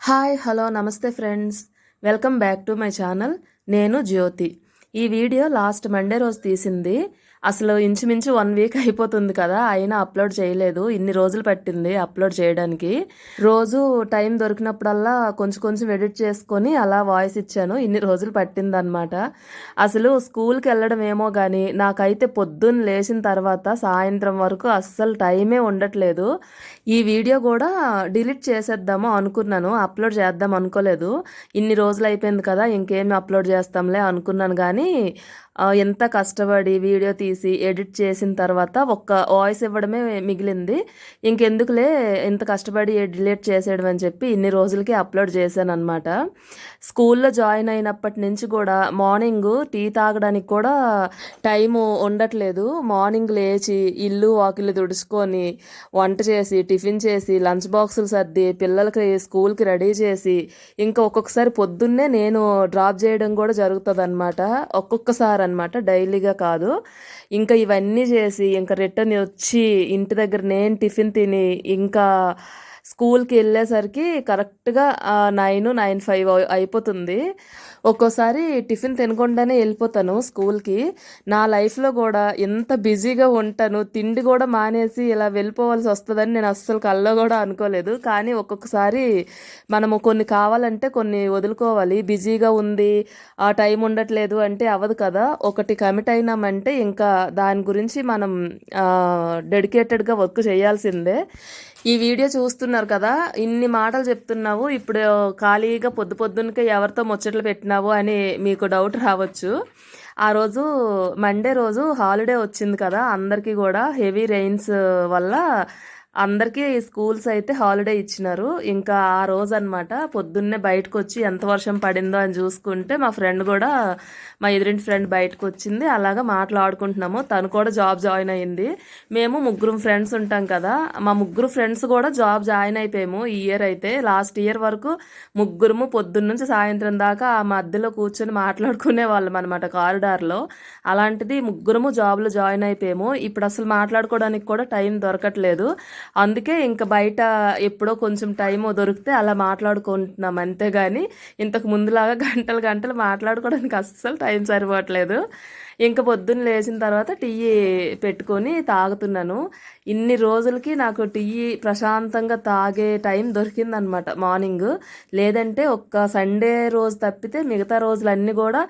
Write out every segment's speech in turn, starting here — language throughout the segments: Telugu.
హాయ్ హలో నమస్తే friends. Welcome back to my channel. నేను జ్యోతి. ఈ వీడియో లాస్ట్ మండే రోజు తీసింది. అసలు ఇంచుమించు వన్ వీక్ అయిపోతుంది కదా అయినా అప్లోడ్ చేయలేదు. ఇన్ని రోజులు పట్టింది అప్లోడ్ చేయడానికి. రోజు టైం దొరికినప్పుడల్లా కొంచెం కొంచెం ఎడిట్ చేసుకొని అలా వాయిస్ ఇచ్చాను. ఇన్ని రోజులు పట్టింది అనమాట అసలు స్కూల్కి వెళ్ళడం ఏమో కానీ నాకైతే పొద్దున్న లేచిన తర్వాత సాయంత్రం వరకు అస్సలు టైమే ఉండట్లేదు. ఈ వీడియో కూడా డిలీట్ చేసేద్దాము అనుకున్నాను. అప్లోడ్ చేద్దాం అనుకోలేదు. ఇన్ని రోజులు అయిపోయింది కదా ఇంకేమి అప్లోడ్ చేస్తాంలే అనుకున్నాను కానీ ఎంత కష్టపడి వీడియో తీసి ఎడిట్ చేసిన తర్వాత ఒక్క వాయిస్ ఇవ్వడమే మిగిలింది. ఇంకెందుకులే ఇంత కష్టపడి డిలీట్ చేసేయడం అని చెప్పి ఇన్ని రోజులకి అప్లోడ్ చేశాను అనమాట స్కూల్లో జాయిన్ అయినప్పటి నుంచి కూడా మార్నింగ్ టీ తాగడానికి కూడా టైము ఉండట్లేదు. మార్నింగ్ లేచి ఇల్లు వాకిళ్ళు తుడుచుకొని వంట చేసి టిఫిన్ చేసి లంచ్ బాక్సులు సర్ది పిల్లలకి స్కూల్కి రెడీ చేసి ఇంకా ఒక్కొక్కసారి పొద్దున్నే నేను డ్రాప్ చేయడం కూడా జరుగుతుంది అనమాట ఒక్కొక్కసారి అనమాట డైలీగా కాదు. ఇంకా ఇవన్నీ చేసి ఇంకా రిటర్న్ వచ్చి ఇంటి దగ్గర నేను టిఫిన్ తిని ఇంకా స్కూల్కి వెళ్ళేసరికి కరెక్ట్గా నైన్ నైన్ ఫైవ్ అయిపోతుంది. ఒక్కోసారి టిఫిన్ తినకుండానే వెళ్ళిపోతాను స్కూల్కి. నా లైఫ్లో కూడా ఎంత బిజీగా ఉంటాను తిండి కూడా మానేసి ఇలా వెళ్ళిపోవాల్సి వస్తుందని నేను అస్సలు కల్లో కూడా అనుకోలేదు. కానీ ఒక్కొక్కసారి మనము కొన్ని కావాలంటే కొన్ని వదులుకోవాలి. బిజీగా ఉంది ఆ టైం ఉండట్లేదు అంటే అవ్వదు కదా. ఒకటి కమిట్ అయినామంటే ఇంకా దాని గురించి మనం డెడికేటెడ్గా వర్క్ చేయాల్సిందే. ఈ వీడియో చూస్తున్నారు కదా ఇన్ని మాటలు చెప్తున్నావు ఇప్పుడు ఖాళీగా పొద్దు పొద్దున్నకే ఎవరితో ముచ్చట్లు పెట్టినావు అని మీకు డౌట్ రావచ్చు. ఆ రోజు మండే రోజు హాలిడే వచ్చింది కదా అందరికీ కూడా హెవీ రెయిన్స్ వల్ల అందరికీ స్కూల్స్ అయితే హాలిడే ఇచ్చినారు. ఇంకా ఆ రోజు అనమాట పొద్దున్నే బయటకు వచ్చి ఎంత వర్షం పడిందో అని చూసుకుంటే మా ఫ్రెండ్ కూడా మా ఎదురింటి ఫ్రెండ్ బయటకు వచ్చింది అలాగా మాట్లాడుకుంటున్నాము. తను కూడా జాబ్ జాయిన్ అయింది. మేము ముగ్గురు ఫ్రెండ్స్ ఉంటాం కదా. మా ముగ్గురు ఫ్రెండ్స్ కూడా జాబ్ జాయిన్ అయిపోయాము ఈ ఇయర్ అయితే. లాస్ట్ ఇయర్ వరకు ముగ్గురము పొద్దున్న నుంచి సాయంత్రం దాకా ఆ మధ్యలో కూర్చొని మాట్లాడుకునే వాళ్ళం అనమాట కారిడార్లో. అలాంటిది ముగ్గురము జాబ్లో జాయిన్ అయిపోయాము. ఇప్పుడు అసలు మాట్లాడుకోవడానికి కూడా టైం దొరకట్లేదు. అందుకే ఇంకా బయట ఎప్పుడో కొంచెం టైం దొరికితే అలా మాట్లాడుకుంటున్నాం అంతేగాని ఇంతకు ముందులాగా గంటలు గంటలు మాట్లాడుకోవడానికి అస్సలు టైం సరిపోవట్లేదు. ఇంకా పొద్దున్న లేచిన తర్వాత టీ పెట్టుకొని తాగుతున్నాను. ఇన్ని రోజులకి నాకు టీ ప్రశాంతంగా తాగే టైం దొరికిందనమాట మార్నింగ్. లేదంటే ఒక్క సండే రోజు తప్పితే మిగతా రోజులన్నీ కూడా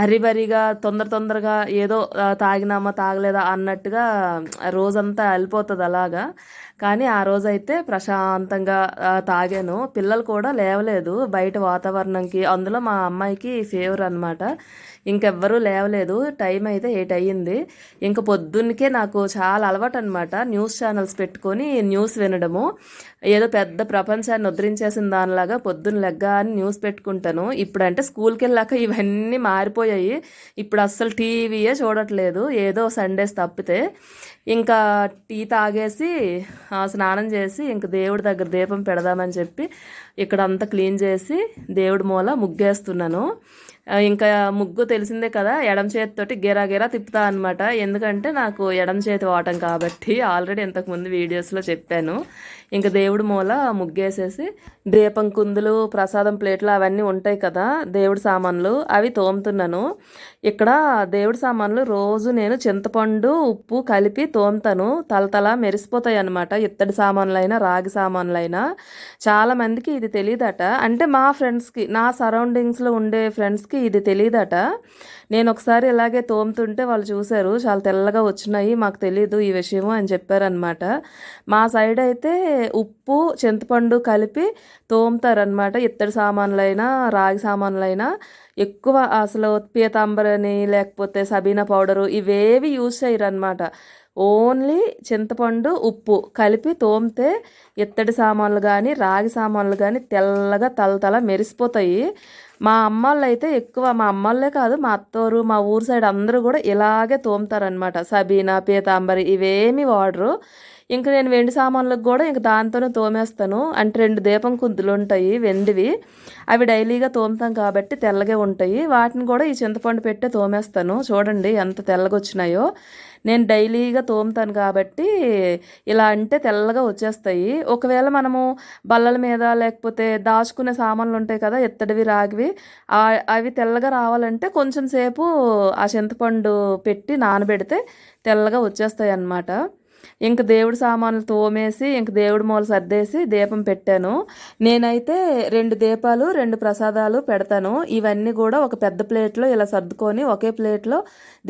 హరిబరిగా తొందర తొందరగా ఏదో తాగినామా తాగలేదా అన్నట్టుగా రోజంతా వెళ్ళిపోతుంది అలాగా. కానీ ఆ రోజైతే ప్రశాంతంగా తాగాను. పిల్లలు కూడా లేవలేదు బయట వాతావరణంకి. అందులో మా అమ్మాయికి ఫేవర్ అనమాట ఇంకెవ్వరూ లేవలేదు. టైం టైం అయితే ఎయిట్ అయ్యింది ఇంక పొద్దున్నకే నాకు చాలా అలవాటు అనమాట న్యూస్ ఛానల్స్ పెట్టుకొని న్యూస్ వినడము. ఏదో పెద్ద ప్రపంచాన్ని ఉద్ధరించేసిన దానిలాగా పొద్దున్న లెగ్గా అని న్యూస్ పెట్టుకుంటాను. ఇప్పుడంటే స్కూల్కి వెళ్ళాక ఇవన్నీ మారిపోయాయి. ఇప్పుడు అస్సలు టీవీయే చూడట్లేదు. ఏదో సండేస్ తప్పితే. ఇంకా టీ తాగేసి ఆ, స్నానం చేసి ఇంక దేవుడి దగ్గర దీపం పెడదామని చెప్పి ఇక్కడ అంతా క్లీన్ చేసి దేవుడి మూల ముగ్గేస్తున్నాను. ఇంకా ముగ్గు తెలిసిందే కదా ఎడం చేతితోటి గేరా గేరా తిప్పుతా అనమాట ఎందుకంటే నాకు ఎడం చేతి వాటం కాబట్టి ఆల్రెడీ ఇంతకుముందు వీడియోస్లో చెప్పాను. ఇంకా దేవుడి మూల ముగ్గేసేసి దీపం కుందులు ప్రసాదం ప్లేట్లు అవన్నీ ఉంటాయి కదా దేవుడి సామాన్లు అవి తోముతున్నాను. ఇక్కడ దేవుడి సామాన్లు రోజు నేను చింతపండు ఉప్పు కలిపి తోముతాను. తలతల మెరిసిపోతాయి అనమాట ఇత్తడి సామాన్లైనా రాగి సామాన్లైనా. చాలా మందికి ఇది తెలియదట అంటే మా ఫ్రెండ్స్కి నా సరౌండింగ్స్లో ఉండే ఫ్రెండ్స్కి ఇది తెలియదట నేను ఒకసారి ఇలాగే తోముతుంటే వాళ్ళు చూశారు చాలా తెల్లగా వచ్చినాయి మాకు తెలీదు ఈ విషయము అని చెప్పారనమాట మా సైడ్ అయితే ఉప్పు చింతపండు కలిపి తోముతారనమాట ఇత్తడి సామాన్లైనా రాగి సామాన్లైనా. ఎక్కువ అసలు పీతాంబరని లేకపోతే సబీనా పౌడరు ఇవేవి యూజ్ చేయరనమాట ఓన్లీ చింతపండు ఉప్పు కలిపి తోమితే ఇత్తడి సామాన్లు కానీ రాగి సామాన్లు కానీ తెల్లగా తలతల మెరిసిపోతాయి. మా అమ్మాళ్ళు అయితే ఎక్కువ మా అమ్మాళ్ళే కాదు మా అత్తోరు మా ఊరు సైడ్ అందరూ కూడా ఇలాగే తోముతారనమాట సబీనా పీతాంబరి ఇవేమి వాడరు. ఇంక నేను వెండి సామాన్లకు కూడా ఇంక దాంతోనే తోమేస్తాను. అంటే రెండు దీపం కుందులు ఉంటాయి వెండివి. అవి డైలీగా తోముతాం కాబట్టి తెల్లగా ఉంటాయి. వాటిని కూడా ఈ చింతపండు పెట్టే తోమేస్తాను. చూడండి ఎంత తెల్లగా వచ్చినాయో. నేను డైలీగా తోముతాను కాబట్టి ఇలా అంటే తెల్లగా వచ్చేస్తాయి. ఒకవేళ మనము బల్లల మీద లేకపోతే దాచుకునే సామాన్లు ఉంటాయి కదా ఎత్తడివి రాగివి అవి తెల్లగా రావాలంటే కొంచెం సేపు ఆ చింతపండు పెట్టి నానబెడితే తెల్లగా వచ్చేస్తాయి అన్నమాట ఇంక దేవుడి సామాన్లు తోమేసి ఇంక దేవుడి మూల సర్దేసి దీపం పెట్టాను. నేనైతే రెండు దీపాలు రెండు ప్రసాదాలు పెడతాను. ఇవన్నీ కూడా ఒక పెద్ద ప్లేట్లో ఇలా సర్దుకొని ఒకే ప్లేట్లో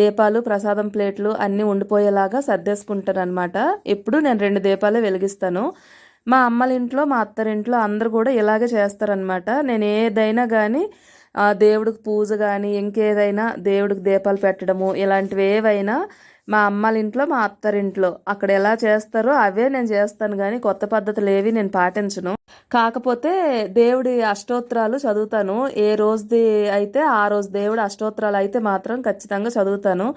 దీపాలు ప్రసాదం ప్లేట్లు అన్నీ ఉండిపోయేలాగా సర్దేసుకుంటాను అనమాట ఎప్పుడు నేను రెండు దీపాలే వెలిగిస్తాను. మా అమ్మల ఇంట్లో మా అత్తరింట్లో అందరు కూడా ఇలాగే చేస్తారనమాట నేను ఏదైనా కానీ దేవుడికి పూజ కానీ ఇంకేదైనా దేవుడికి దీపాలు పెట్టడము ఇలాంటివి ఏవైనా మా అమ్మల ఇంట్లో మా అత్తరింట్లో. అక్కడ ఎలా చేస్తారో అవే నేను చేస్తాను కానీ కొత్త పద్ధతులు ఏవి నేను పాటించను. కాకపోతే దేవుడి అష్టోత్తరాలు చదువుతాను. ఏ రోజుది అయితే ఆ రోజు దేవుడి అష్టోత్తరాలు అయితే మాత్రం ఖచ్చితంగా చదువుతాను.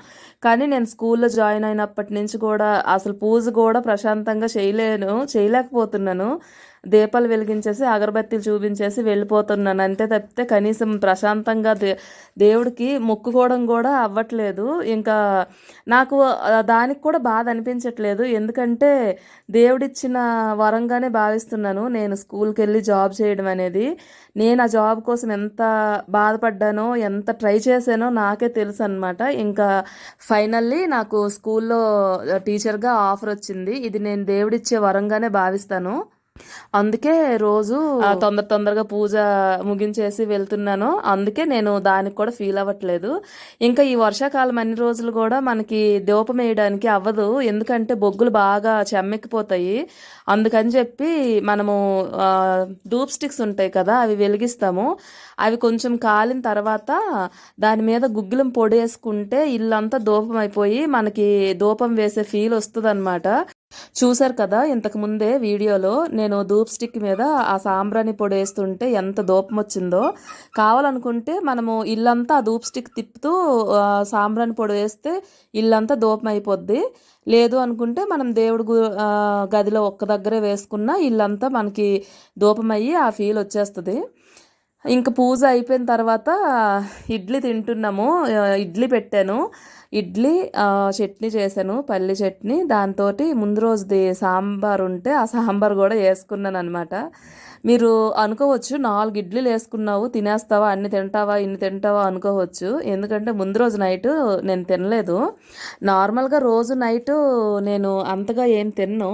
కానీ నేను స్కూల్లో జాయిన్ అయినప్పటి నుంచి కూడా అసలు పూజ కూడా ప్రశాంతంగా చేయలేను చేయలేకపోతున్నాను. దీపాలు వెలిగించేసి అగరబత్తీలు చూపించేసి వెళ్ళిపోతున్నాను. అంతే తప్పితే కనీసం ప్రశాంతంగా దే దేవుడికి మొక్కుకోవడం కూడా అవ్వట్లేదు. ఇంకా నాకు దానికి కూడా బాధ అనిపించట్లేదు. ఎందుకంటే దేవుడిచ్చిన వరంగానే భావిస్తున్నాను. నేను స్కూల్కి వెళ్ళి జాబ్ చేయడం అనేది. నేను ఆ జాబ్ కోసం ఎంత బాధపడ్డానో ఎంత ట్రై చేశానో నాకే తెలుసు అనమాట ఇంకా ఫైనల్లీ నాకు స్కూల్లో టీచర్గా ఆఫర్ వచ్చింది. ఇది నేను దేవుడిచ్చే వరంగానే భావిస్తాను. అందుకే రోజు తొందర తొందరగా పూజ ముగించేసి వెళ్తున్నాను. అందుకే నేను దానికి కూడా ఫీల్ అవ్వట్లేదు. ఇంకా ఈ వర్షాకాలం అన్ని రోజులు కూడా మనకి దూపం వేయడానికి అవ్వదు. ఎందుకంటే బొగ్గులు బాగా చెమ్మెక్కిపోతాయి అందుకని చెప్పి మనము డూప్ స్టిక్స్ ఉంటాయి కదా అవి వెలిగిస్తాము. అవి కొంచెం కాలిన తర్వాత దాని మీద గుగ్గిలం పొడి వేసుకుంటే ఇల్లంతా దూపం అయిపోయి మనకి దూపం వేసే ఫీల్ వస్తుంది అనమాట చూశారు కదా ఇంతకు ముందే వీడియోలో నేను ధూప్ స్టిక్ మీద ఆ సాంబ్రాణి పొడి వేస్తుంటే ఎంత దూపం వచ్చిందో కావాలనుకుంటే మనము ఇల్లంతా ఆ ధూప్ స్టిక్ తిప్పుతూ సాంబ్రాణి పొడి వేస్తే ఇల్లంతా ధూపం అయిపోద్ది లేదు అనుకుంటే మనం దేవుడు గదిలో ఒక్క దగ్గరే వేసుకున్న ఇల్లంతా మనకి దూపం అయ్యి ఆ ఫీల్ వచ్చేస్తుంది. ఇంకా పూజ అయిపోయిన తర్వాత ఇడ్లీ తింటున్నాము. ఇడ్లీ పెట్టాను. ఇడ్లీ చట్నీ చేశాను పల్లి చట్నీ. దాంతో ముందు రోజుది సాంబార్ ఉంటే ఆ సాంబార్ కూడా వేసుకున్నాను అనమాట మీరు అనుకోవచ్చు నాలుగు ఇడ్లీలు వేసుకున్నావు తినేస్తావా అన్ని తింటావా ఇన్ని తింటావా అనుకోవచ్చు. ఎందుకంటే ముందు రోజు నైట్ నేను తినలేదు. నార్మల్గా రోజు నైట్ నేను అంతగా ఏం తిన్ను.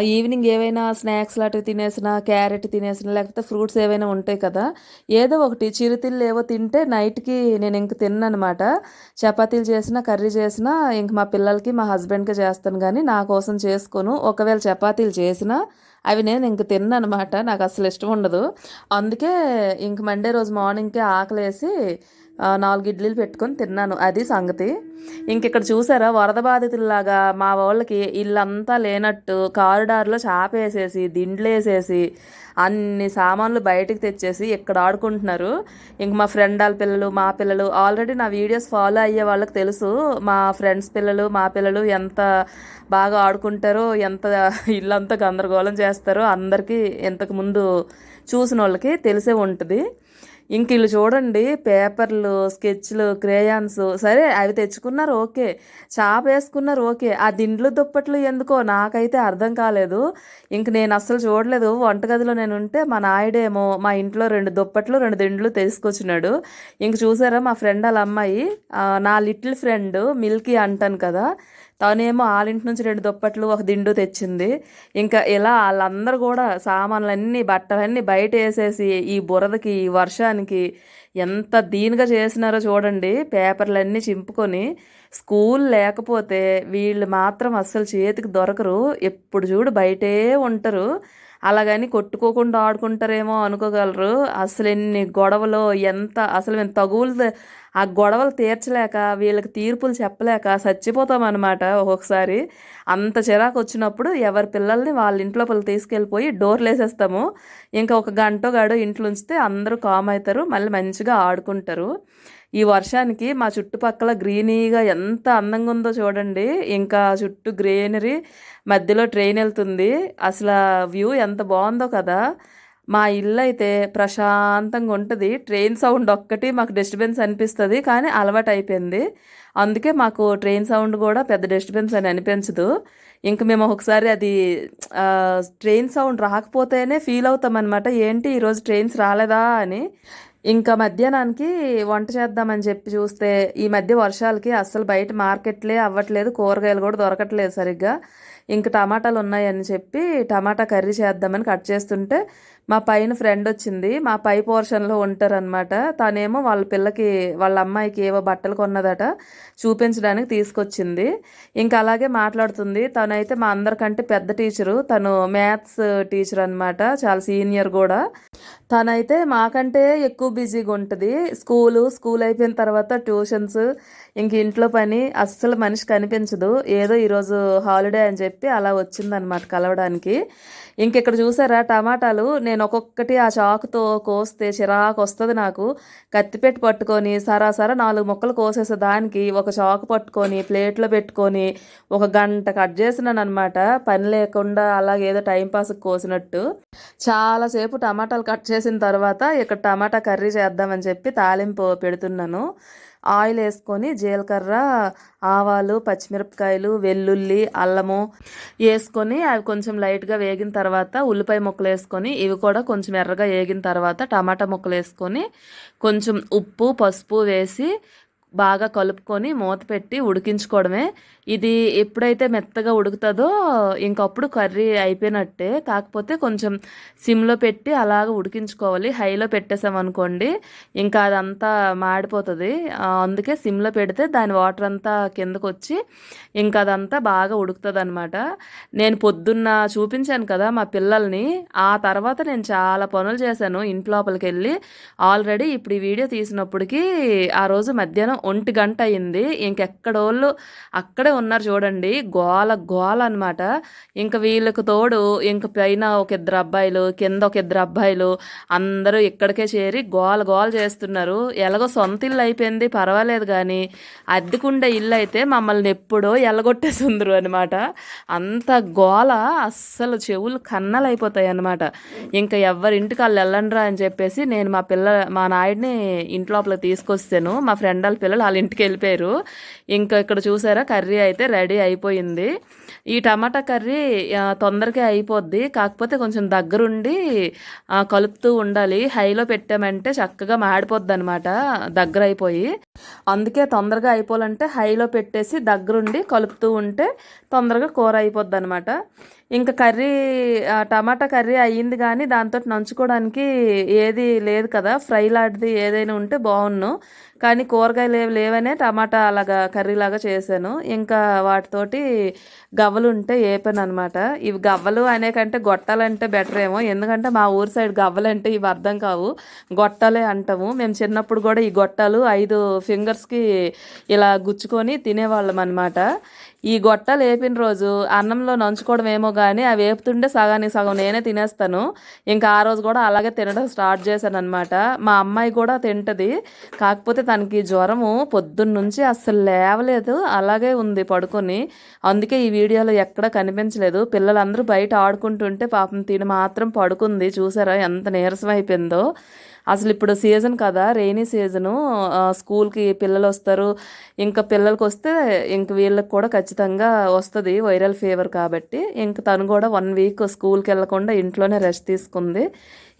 ఈవినింగ్ ఏవైనా స్నాక్స్ లాంటివి తినేసినా క్యారెట్ తినేసినా లేకపోతే ఫ్రూట్స్ ఏవైనా ఉంటాయి కదా ఏదో ఒకటి చిరుతిళ్ళు ఏవో తింటే నైట్కి నేను ఇంక తిన్ననమాట. చపాతీలు చేసినా కర్రీ చేసినా ఇంక మా పిల్లలకి మా హస్బెండ్కి చేస్తాను కానీ నా కోసం చేసుకోను. ఒకవేళ చపాతీలు చేసినా అవి నేను ఇంక తిన్ననమాట. నాకు అసలు ఇష్టం ఉండదు. అందుకే ఇంక మండే రోజు మార్నింగ్కే ఆకలేసి నాలుగు ఇడ్లీలు పెట్టుకొని తిన్నాను. అది సంగతి. ఇంక ఇక్కడ చూసారా వరద బాధితుల్లాగా మా వాళ్ళకి ఇల్లంతా లేనట్టు కారిడార్లో చాపేసేసి దిండ్లేసేసి అన్ని సామాన్లు బయటకు తెచ్చేసి ఇక్కడ ఆడుకుంటున్నారు. ఇంక మా ఫ్రెండ్ వాళ్ళ పిల్లలు మా పిల్లలు ఆల్రెడీ నా వీడియోస్ ఫాలో అయ్యే వాళ్ళకి తెలుసు మా ఫ్రెండ్స్ పిల్లలు మా పిల్లలు ఎంత బాగా ఆడుకుంటారో ఎంత ఇల్లంతా గందరగోళం చేస్తారో అందరికీ ఇంతకు ముందు చూసిన వాళ్ళకి తెలిసే ఉంటుంది. ఇంక వీళ్ళు చూడండి పేపర్లు స్కెచ్లు క్రేయాన్స్. సరే అవి తెచ్చుకున్నారు ఓకే. చాప వేసుకున్నారు ఓకే. ఆ దిండ్లు దుప్పట్లు ఎందుకో నాకైతే అర్థం కాలేదు. ఇంక నేను అస్సలు చూడలేదు. వంటగదిలో నేను ఉంటే మా నాయుడేమో మా ఇంట్లో రెండు దుప్పట్లు రెండు దిండ్లు తీసుకొచ్చినాడు. ఇంక చూసారా మా ఫ్రెండ్ వాళ్ళ అమ్మాయి? నా లిటిల్ ఫ్రెండ్ మిల్కీ అంటాను కదా. తనేమో వాళ్ళింటి నుంచి రెండు దుప్పట్లు ఒక దిండు తెచ్చింది. ఇంకా ఇలా వాళ్ళందరూ కూడా సామాన్లన్నీ బట్టలన్నీ బయట వేసేసి ఈ బురదకి ఈ వర్షానికి ఎంత దీనిగా చేసినారో చూడండి. పేపర్లన్నీ చింపుకొని స్కూల్ లేకపోతే వీళ్ళు మాత్రం అస్సలు చేతికి దొరకరు. ఎప్పుడు చూడు బయటే ఉంటారు. అలాగని కొట్టుకోకుండా ఆడుకుంటారేమో అనుకోగలరు. అసలు ఎన్ని గొడవలు ఎంత అసలు మేము తగులు ఆ గొడవలు తీర్చలేక వీళ్ళకి తీర్పులు చెప్పలేక చచ్చిపోతాం అనమాట ఒక్కొక్కసారి. అంత చిరాకు వచ్చినప్పుడు ఎవరి పిల్లల్ని వాళ్ళ ఇంట్లో పిల్లలు తీసుకెళ్ళిపోయి డోర్లు వేసేస్తాము. ఇంకా ఒక గంట గాడు ఇంట్లో ఉంచితే అందరూ కామ్ అవుతారు మళ్ళీ మంచిగా ఆడుకుంటారు. ఈ వర్షానికి మా చుట్టుపక్కల గ్రీనీగా ఎంత అందంగా ఉందో చూడండి. ఇంకా చుట్టూ గ్రీనరీ మధ్యలో ట్రైన్ వెళ్తుంది. అసలు వ్యూ ఎంత బాగుందో కదా. మా ఇల్లు అయితే ప్రశాంతంగా ఉంటుంది. ట్రైన్ సౌండ్ ఒక్కటి మాకు డిస్టర్బెన్స్ అనిపిస్తుంది కానీ అలవాటు అయిపోయింది. అందుకే మాకు ట్రైన్ సౌండ్ కూడా పెద్ద డిస్టర్బెన్స్ అని అనిపించదు. ఇంక మేము ఒకసారి అది ట్రైన్ సౌండ్ రాకపోతేనే ఫీల్ అవుతాం అనమాట ఏంటి ఈరోజు ట్రైన్స్ రాలేదా అని. ఇంకా మధ్యాహ్నానికి వంట చేద్దామని చెప్పి చూస్తే ఈ మధ్య వర్షాలకి అస్సలు బయట మార్కెట్లే అవ్వట్లేదు కూరగాయలు కూడా దొరకట్లేదు సరిగ్గా. ఇంక టమాటాలు ఉన్నాయని చెప్పి టమాటా కర్రీ చేద్దామని కట్ చేస్తుంటే మా పైన ఫ్రెండ్ వచ్చింది. మా పై పోర్షన్లో ఉంటారనమాట తనేమో వాళ్ళ పిల్లకి వాళ్ళ అమ్మాయికి ఏవో బట్టలు కొన్నదట చూపించడానికి తీసుకొచ్చింది. ఇంకా అలాగే మాట్లాడుతుంది. తనైతే మా అందరికంటే పెద్ద టీచరు తను మ్యాథ్స్ టీచర్ అనమాట చాలా సీనియర్ కూడా. తనైతే మాకంటే ఎక్కువ బిజీగా ఉంటుంది. స్కూలు స్కూల్ అయిపోయిన తర్వాత ట్యూషన్స్ ఇంక ఇంట్లో పని అస్సలు మనిషి కనిపించదు. ఏదో ఈరోజు హాలిడే అని చెప్పి అలా వచ్చిందనమాట కలవడానికి. ఇంక ఇక్కడ చూసారా టమాటాలు? నేను ఒక్కొక్కటి ఆ చాకుతో కోస్తే చిరాకు వస్తుంది నాకు. కత్తిపెట్టి పట్టుకొని సరాసరా నాలుగు ముక్కలు కోసేసే దానికి ఒక చాకు పట్టుకొని ప్లేట్లో పెట్టుకొని ఒక గంట కట్ చేసినాను అనమాట పని లేకుండా అలాగే ఏదో టైంపాస్కి కోసినట్టు. చాలాసేపు టమాటాలు కట్ చేసిన తర్వాత ఇక్కడ టమాటా కర్రీ చేద్దామని చెప్పి తాలింపు పెడుతున్నాను. ఆయిల్ వేసుకొని జీలకర్ర ఆవాలు పచ్చిమిరపకాయలు వెల్లుల్లి అల్లము వేసుకొని అవి కొంచెం లైట్గా వేగిన తర్వాత ఉల్లిపాయ ముక్కలు వేసుకొని ఇవి కూడా కొంచెం ఎర్రగా వేగిన తర్వాత టమాటా ముక్కలు వేసుకొని కొంచెం ఉప్పు పసుపు వేసి బాగా కలుపుకొని మూత పెట్టి ఉడికించుకోవడమే. ఇది ఎప్పుడైతే మెత్తగా ఉడుకుతుందో ఇంకప్పుడు కర్రీ అయిపోయినట్టే. కాకపోతే కొంచెం సిమ్లో పెట్టి అలాగ ఉడికించుకోవాలి. హైలో పెట్టేసామనుకోండి ఇంకా అదంతా మాడిపోతుంది. అందుకే సిమ్లో పెడితే దాని వాటర్ అంతా కిందకు వచ్చి ఇంకా అదంతా బాగా ఉడుకుతుంది అనమాట నేను పొద్దున్న చూపించాను కదా మా పిల్లల్ని. ఆ తర్వాత నేను చాలా పనులు చేశాను ఇంట్లోపలికి వెళ్ళి ఆల్రెడీ ఇప్పుడు ఈ వీడియో తీసినప్పటికీ ఆ రోజు మధ్యాహ్నం ఒంటి గంట అయింది. ఇంకెక్కడోళ్ళు అక్కడే ఉన్నారు చూడండి. గోల గోల అనమాట ఇంక వీళ్ళకి తోడు ఇంక పైన ఒక ఇద్దరు అబ్బాయిలు కింద ఒక ఇద్దరు అబ్బాయిలు అందరూ ఇక్కడికే చేరి గోల గోల చేస్తున్నారు. ఎలాగో సొంత ఇల్లు అయిపోయింది పర్వాలేదు కానీ అద్దెకుండే ఇల్లు అయితే మమ్మల్ని ఎప్పుడో ఎలగొట్టేసిందరు అనమాట అంత గోల అస్సలు చెవులు కన్నలైపోతాయి అనమాట ఇంకా ఎవరింటికి వాళ్ళు వెళ్ళండిరా అని చెప్పేసి నేను మా పిల్ల మా నాయుడిని ఇంట్లోపల తీసుకొస్తాను మా ఫ్రెండ్ వాళ్ళ పిల్ల పిల్లలు వాళ్ళ ఇంటికి వెళ్ళిపోయారు. ఇంకా ఇక్కడ చూసారా కర్రీ అయితే రెడీ అయిపోయింది. ఈ టమాటా కర్రీ తొందరగా అయిపోద్ది. కాకపోతే కొంచెం దగ్గరుండి కలుపుతూ ఉండాలి. హైలో పెట్టామంటే చక్కగా మాడిపోద్ది అనమాట దగ్గర అయిపోయి అందుకే తొందరగా అయిపోవాలంటే హైలో పెట్టేసి దగ్గరుండి కలుపుతూ ఉంటే తొందరగా కూర అయిపోద్ది అనమాట ఇంకా కర్రీ టమాటా కర్రీ అయ్యింది కానీ దాంతో నంచుకోవడానికి ఏది లేదు కదా. ఫ్రై లాంటిది ఏదైనా ఉంటే బాగున్ను. కానీ కూరగాయలు ఏవి లేవనే టమాటా అలాగా కర్రీ లాగా చేశాను. ఇంకా వాటితోటి గవ్వలు ఉంటే ఏపాను అనమాట ఇవి గవ్వలు అనే కంటే గొట్టాలంటే బెటర్ ఏమో. ఎందుకంటే మా ఊరు సైడ్ గవ్వలు అంటే ఇవి అర్థం కావు. గొట్టాలే అంటాము. మేము చిన్నప్పుడు కూడా ఈ గొట్టాలు ఐదు ఫింగర్స్కి ఇలా గుచ్చుకొని తినేవాళ్ళం అనమాట ఈ గొట్టాలు వేపిన రోజు అన్నంలో నంచుకోవడం ఏమో కానీ అవి వేపుతుంటే సగానికి సగం నేనే తినేస్తాను. ఇంకా ఆ రోజు కూడా అలాగే తినడం స్టార్ట్ చేశాను అనమాట మా అమ్మాయి కూడా తింటది. కాకపోతే తనకి జ్వరము పొద్దున్న నుంచి అస్సలు లేవలేదు. అలాగే ఉంది పడుకొని. అందుకే ఈ వీడియోలో ఎక్కడ కనిపించలేదు. పిల్లలందరూ బయట ఆడుకుంటుంటే పాపం తిని మాత్రం పడుకుంది. చూసారా ఎంత నీరసం అయిపోయిందో. అసలు ఇప్పుడు సీజన్ కదా రెయినీ సీజను. స్కూల్కి పిల్లలు వస్తారు. ఇంకా పిల్లలకి వస్తే ఇంక వీళ్ళకి కూడా ఖచ్చితంగా వస్తుంది వైరల్ ఫీవర్ కాబట్టి. ఇంక తను కూడా వన్ వీక్ స్కూల్కి వెళ్ళకుండా ఇంట్లోనే రెస్ట్ తీసుకుంది.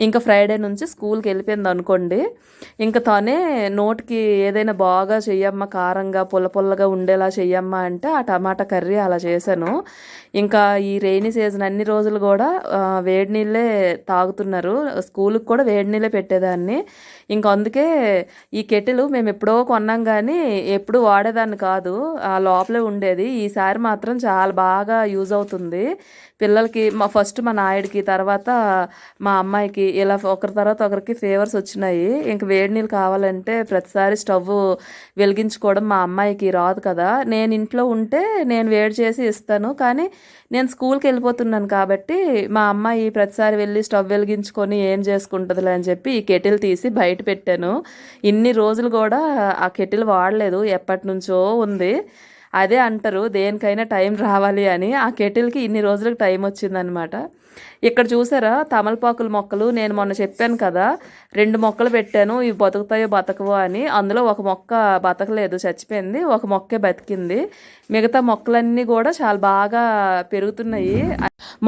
ఇంకా ఫ్రైడే నుంచి స్కూల్కి వెళ్ళిపోయింది అనుకోండి. ఇంకా తనే నోటికి ఏదైనా బాగా చెయ్యమ్మా కారంగా పుల్ల పుల్లగా ఉండేలా చెయ్యమ్మా అంటే ఆ టమాటా కర్రీ అలా చేశాను. ఇంకా ఈ రెయినీ సీజన్ అన్ని రోజులు కూడా వేడి నీళ్ళే తాగుతున్నారు. స్కూల్కి కూడా వేడి నీళ్ళే పెట్టేదాన్ని. ఇంకా అందుకే ఈ కెటిల్ మేము ఎప్పుడో కొన్నాం కానీ ఎప్పుడు వాడేదాన్ని కాదు. ఆ లోపలే ఉండేది. ఈసారి మాత్రం చాలా బాగా యూజ్ అవుతుంది. పిల్లలకి మా ఫస్ట్ మా నాయుడికి తర్వాత మా అమ్మాయికి ఇలా ఒకరి తర్వాత ఒకరికి ఫేవర్స్ వచ్చినాయి. ఇంక వేడి నీళ్ళు కావాలంటే ప్రతిసారి స్టవ్ వెలిగించుకోవడం మా అమ్మాయికి రాదు కదా. నేను ఇంట్లో ఉంటే నేను వేడి చేసి ఇస్తాను. కానీ నేను స్కూల్కి వెళ్ళిపోతున్నాను కాబట్టి మా అమ్మాయి ప్రతిసారి వెళ్ళి స్టవ్ వెలిగించుకొని ఏం చేసుకుంటుందిలే అని చెప్పి ఈ కెటిల్ కెటిల్ తీసి బయట పెట్టాను. ఇన్ని రోజులు కూడా ఆ కెటిల్ వాడలేదు. ఎప్పటి నుంచో ఉంది. అదే అంటారు దేనికైనా టైం రావాలి అని. ఆ కెటిల్కి ఇన్ని రోజులకు టైం వచ్చిందనమాట. ఇక్కడ చూసారా తమలపాకుల మొక్కలు నేను మొన్న చెప్పాను కదా రెండు మొక్కలు పెట్టాను ఇవి బతుకుతాయో బతకవో అని. అందులో ఒక మొక్క బతకలేదు చచ్చిపోయింది ఒక మొక్కే బతికింది. మిగతా మొక్కలన్నీ కూడా చాలా బాగా పెరుగుతున్నాయి.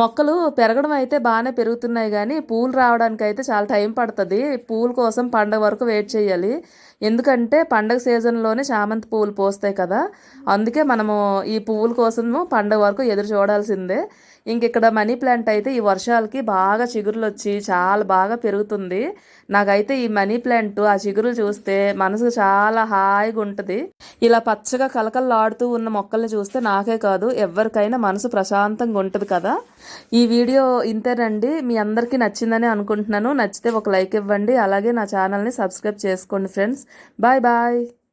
మొక్కలు పెరగడం అయితే బాగానే పెరుగుతున్నాయి కానీ పూలు రావడానికి అయితే చాలా టైం పడుతుంది. పూల కోసం పండగ వరకు వెయిట్ చేయాలి. ఎందుకంటే పండగ సీజన్లోనే చామంతి పువ్వులు పోస్తాయి కదా అందుకే మనము ఈ పువ్వుల కోసము పండగ వరకు ఎదురు చూడాల్సిందే. ఇంక ఇక్కడ మనీ ప్లాంట్ అయితే ఈ వర్షాలకి బాగా చిగురులు వచ్చి చాలా బాగా పెరుగుతుంది. నాకైతే ఈ మనీ ప్లాంట్ ఆ చిగురులు చూస్తే మనసు చాలా హాయిగా ఉంటుంది. ఇలా పచ్చగా కలకల్లాడుతూ ఉన్న మొక్కల్ని చూస్తే నాకే కాదు ఎవరికైనా మనసు ప్రశాంతంగా ఉంటుంది కదా. ఈ వీడియో ఇంతేనండి మీ అందరికీ నచ్చిందని అనుకుంటున్నాను. నచ్చితే ఒక లైక్ ఇవ్వండి. అలాగే నా ఛానల్ని సబ్స్క్రైబ్ చేసుకోండి ఫ్రెండ్స్. Bye bye.